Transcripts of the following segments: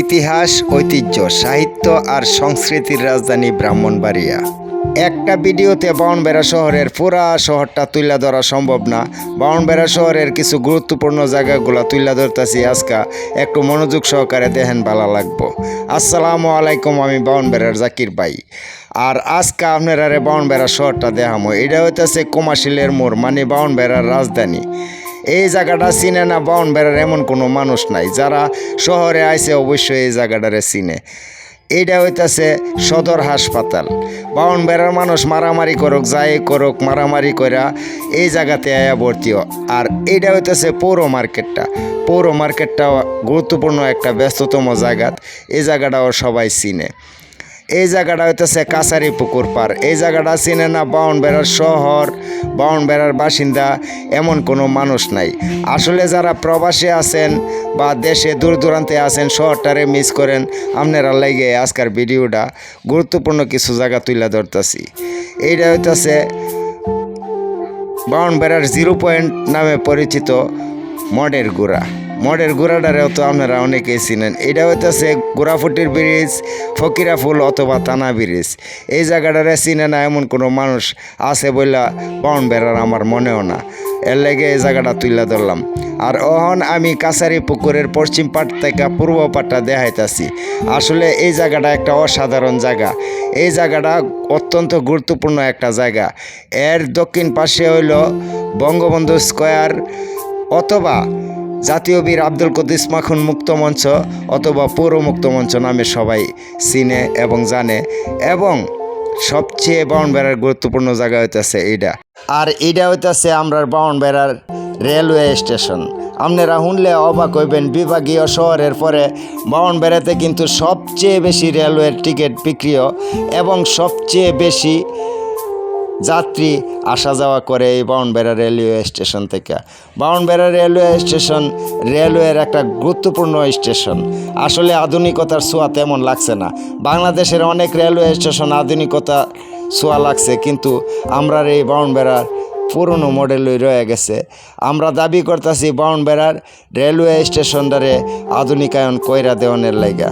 ইতিহাস, ঐতিহ্য, সাহিত্য আর সংস্কৃতির রাজধানী ব্রাহ্মণবাড়িয়া। একটা ভিডিওতে বাউনবেড়া শহরের পুরা শহরটা তুলে ধরা সম্ভব না। বাউনবেড়া শহরের কিছু গুরুত্বপূর্ণ জায়গাগুলো তুলে ধরতেছি আজকা। একটু মনোযোগ সহকারে দেখেন ভালো লাগবো। আসসালামু আলাইকুম, আমি বাউনবেড়ার জাকির ভাই। আর আজকা আপনারা বাউনবেড়া শহরটা দেখামো। এটা হইতেছে কুমাশিলের মোড় মানে বাউনবেড়ার রাজধানী। এই জায়গাটা চিনে না, বাউন বেড়ার এমন কোনো মানুষ নাই। যারা শহরে আইসে অবশ্যই এই জায়গাটারে চিনে। এইটা হইতাছে সদর হাসপাতাল। বাউন বেড়ার মানুষ মারামারি করুক, যাই করুক, মারামারি কইরা এই জায়গাতে আয়া ভর্তি। আর এইটা হইতাছে পৌর মার্কেটটা। পৌর মার্কেটটা গুরুত্বপূর্ণ একটা ব্যস্ততম জায়গা। এই জায়গাটাও সবাই চিনে। এই জায়গাটা হইতেছে কাছারি পুকুর পার। এই জায়গাটা চিনে না বাউন বেড়ার শহর, বাউন বেড়ার বাসিন্দা এমন কোনো মানুষ নাই। আসলে যারা প্রবাসী আছেন বা দেশে দূর দূরান্তে আছেন, শহরটারে মিস করেন, আপনারা লাগে আজকের ভিডিওটা গুরুত্বপূর্ণ কিছু জায়গা তুলে ধরতেছি। এইটা হইতেছে বাউন বেড়ার জিরো পয়েন্ট নামে পরিচিত মডের গুড়া। মডের গুড়াটারেও তো আপনারা অনেকেই চিনেন। এটা হইতেছে গোড়াফুটির ব্রিজ ফকিরা ফুল অথবা তানা ব্রিজ। এই জায়গাটারে চিনে না এমন কোনো মানুষ আছে বইলা পাউন বেড়ার আমার মনেও না। এর লেগে এই জায়গাটা তুলে ধরলাম। আর অহন আমি কাছারি পুকুরের পশ্চিম পাট থেকে পূর্ব পাটটা দেখাইতাছি। আসলে এই জায়গাটা একটা অসাধারণ জায়গা। এই জায়গাটা অত্যন্ত গুরুত্বপূর্ণ একটা জায়গা। এর দক্ষিণ পাশে হইল বঙ্গবন্ধু স্কোয়ার অথবা জাতীয় বীর আব্দুল কদিস মাখন মুক্ত মঞ্চ অথবা পৌর মুক্ত মঞ্চ নামে সবাই চিনে এবং জানে এবং সবচেয়ে বাউন বেড়ার গুরুত্বপূর্ণ জায়গা হইতেছে এইটা আর এইটা হইতেছে আমরা বাউন বেড়ার রেলওয়ে স্টেশন। আপনারা শুনলে অবাক হইবেন, বিভাগীয় শহরের পরে বাউন বেড়াতে কিন্তু সবচেয়ে বেশি রেলওয়ের টিকিট বিক্রিয় এবং সবচেয়ে বেশি যাত্রী আসা যাওয়া করে এই বাউনবেড়া রেলওয়ে স্টেশন থেকে। বাউনবেড়া রেলওয়ে স্টেশন রেলওয়ের একটা গুরুত্বপূর্ণ স্টেশন। আসলে আধুনিকতার ছোঁয়া তেমন লাগছে না। বাংলাদেশের অনেক রেলওয়ে স্টেশন আধুনিকতা ছোঁয়া লাগছে, কিন্তু আমরা এই বাউনবেড়ার পুরনো মডেলই রয়ে গেছে। আমরা দাবি করতেছি বাউনবেড়ার রেলওয়ে স্টেশনটারে আধুনিকায়ন কইরা দেওয়ানের লাইগা।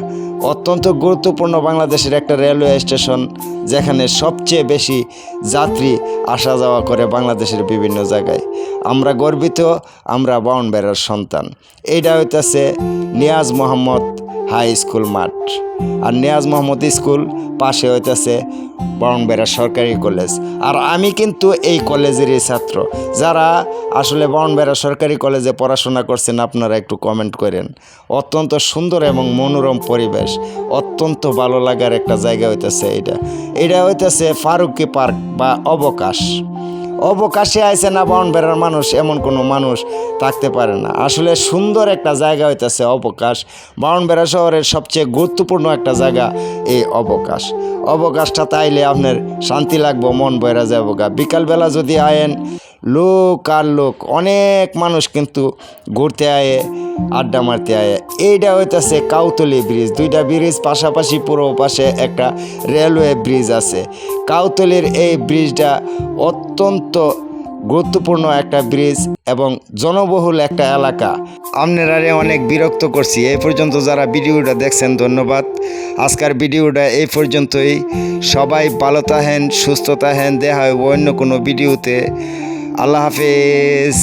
অত্যন্ত গুরুত্বপূর্ণ বাংলাদেশের একটা রেলওয়ে স্টেশন যেখানে সবচেয়ে বেশি যাত্রী আসা যাওয়া করে বাংলাদেশের বিভিন্ন জায়গায়। আমরা গর্বিত আমরা বাউনবেড়ার সন্তান। এইটা হইতেছে নিয়াজ মোহাম্মদ হাই স্কুল মাঠ। আর নিয়াজ মোহাম্মদ স্কুল পাশে হইতেছে বাউনবেড়া সরকারি কলেজ। আর আমি কিন্তু এই কলেজেরই ছাত্র। যারা আসলে বাউনবেড়া সরকারি কলেজে পড়াশোনা করছেন, আপনারা একটু কমেন্ট করেন। অত্যন্ত সুন্দর এবং মনোরম পরিবেশ, অত্যন্ত ভালো লাগার একটা জায়গা হইতেছে এটা এটা হইতেছে ফারুকি পার্ক বা অবকাশ। অবকাশে আইসে না বাউনবেড়ার মানুষ, এমন কোনো মানুষ থাকতে পারে না। আসলে সুন্দর একটা জায়গা হইতেছে অবকাশ। বাউনবেড়া শহরের সবচেয়ে গুরুত্বপূর্ণ একটা জায়গা এই অবকাশ। অবকাশটা তাইলে আপনার শান্তি লাগবো, মন বয়রা যাব গা বিকালবেলা যদি আয়েন লোক আর লোক, অনেক মানুষ কিন্তু ঘুরতে আয়ে, আড্ডা মারতে আয়ে। এইটা হইতেছে কাউতলি ব্রিজ। দুইটা ব্রিজ, পাশাপাশি পুরো পাশে একটা রেলওয়ে ব্রিজ আছে। কাউতলির এই ব্রিজটা অত্যন্ত গুরুত্বপূর্ণ একটা ব্রিজ এবং জনবহুল একটা এলাকা। আপনারা অনেক বিরক্ত করছি। এই পর্যন্ত যারা ভিডিওটা দেখছেন, ধন্যবাদ। আজকের ভিডিওটা এই পর্যন্তই। সবাই ভালো থাকেন, সুস্থ থাকেন। দেখা অন্য কোনো ভিডিওতে। আল্লাহ হাফেজ